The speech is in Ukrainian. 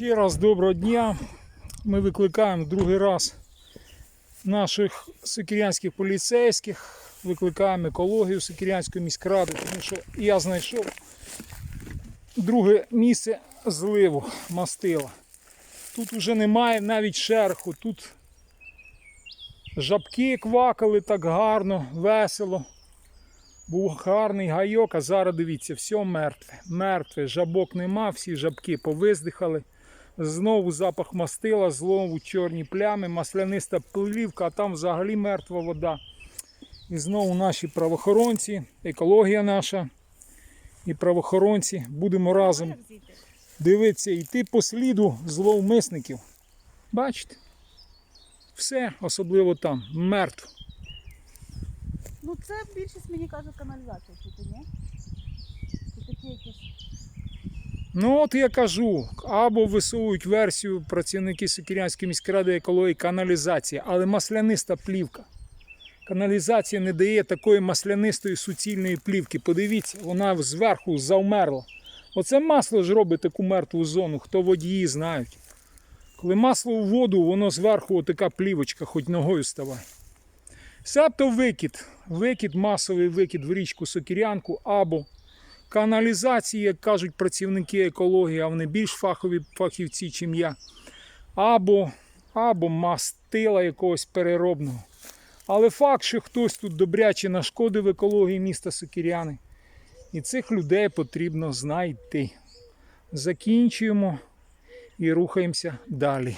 Ще раз доброго дня. Ми викликаємо другий раз наших сокирянських поліцейських, викликаємо екологію Сокирянської міськради, тому що я знайшов друге місце зливу мастила. Тут вже немає навіть шерху, тут жабки квакали так гарно, весело. Був гарний гайок, а зараз дивіться, все мертве. Мертве, жабок нема, всі жабки повиздихали. Знову запах мастила, знову чорні плями, масляниста плівка, а там взагалі мертва вода. І знову наші правоохоронці, екологія наша і правоохоронці будемо разом дивитися, йти по сліду зловмисників. Бачите? Все, особливо там, мертво. Ну це більшість мені каже каналізація, чи ні? Ну от я кажу, або висовують версію працівники Сокирянської міськради екології каналізація, але масляниста плівка. Каналізація не дає такої маслянистої суцільної плівки. Подивіться, вона зверху завмерла. Оце масло ж робить таку мертву зону, хто водії знають. Коли масло в воду, воно зверху отака плівочка, хоч ногою ставай. Себто викид, викид, масовий викид в річку Сокирянку або каналізації, як кажуть працівники екології, а вони більш фахові фахівці, чим я, або, або мастила якогось переробного. Але факт, що хтось тут добряче нашкодив екології міста Сокиряни, і цих людей потрібно знайти. Закінчуємо і рухаємося далі.